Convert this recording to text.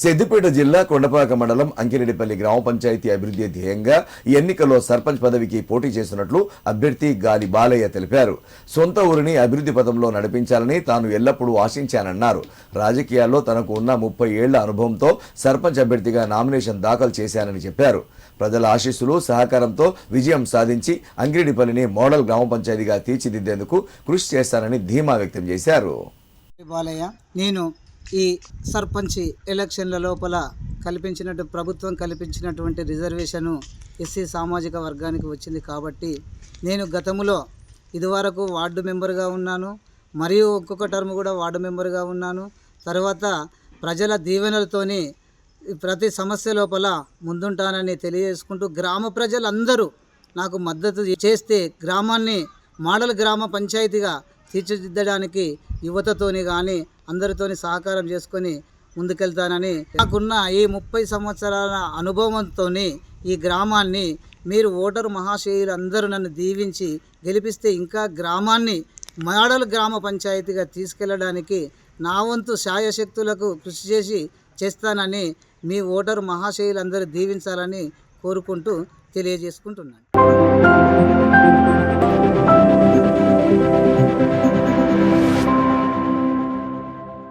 సిద్దిపేట జిల్లా కొండపాక మండలం అంకిరెడ్డిపల్లి గ్రామ పంచాయతీ అభివృద్ధి ధ్యేయంగా ఈ ఎన్నికల్లో సర్పంచ్ పదవికి పోటీ చేస్తున్నట్లు అభ్యర్థి గాలి బాలయ్య తెలిపారు. సొంత ఊరిని అభివృద్ధి పదంలో నడిపించాలని తాను ఎల్లప్పుడూ ఆశించానన్నారు. రాజకీయాల్లో తనకు ఉన్న ముప్పై ఏళ్ళ అనుభవంతో సర్పంచ్ అభ్యర్థిగా నామినేషన్ దాఖలు చేశానని చెప్పారు. ప్రజల ఆశీస్సులు సహకారంతో విజయం సాధించి అంగిరెడ్డిపల్లిని మోడల్ గ్రామ పంచాయతీగా తీర్చిదిద్దేందుకు కృషి చేస్తానని ధీమా వ్యక్తం చేశారు. బాలయ్య నేను ఈ సర్పంచ్ ఎలక్షన్ల లోపల కల్పించినట్టు ప్రభుత్వం కల్పించినటువంటి రిజర్వేషను ఎస్సీ సామాజిక వర్గానికి వచ్చింది కాబట్టి నేను గతంలో ఇదివరకు వార్డు మెంబర్గా ఉన్నాను. మరియు ఒక్కొక్క టర్మ్ కూడా వార్డు మెంబర్గా ఉన్నాను. తర్వాత ప్రజల దీవెనలతోని ప్రతి సమస్య లోపల ముందుంటానని తెలియజేసుకుంటూ గ్రామ ప్రజలందరూ నాకు మద్దతు చేస్తే గ్రామాన్ని మోడల్ గ్రామ పంచాయతీగా తీర్చిదిద్దడానికి యువతతోని కానీ అందరితోని సహకారం చేసుకొని ముందుకెళ్తానని నాకున్న ఈ ముప్పై సంవత్సరాల అనుభవంతో ఈ గ్రామాన్ని మీరు ఓటరు మహాశయులు అందరూ నన్ను దీవించి గెలిపిస్తే ఇంకా గ్రామాన్ని మోడల్ గ్రామ పంచాయతీగా తీసుకెళ్ళడానికి నా వంతు శాయశక్తులకు కృషి చేసి చేస్తానని మీ ఓటరు మహాశయులందరూ దీవించాలని కోరుకుంటూ తెలియజేసుకుంటున్నాను.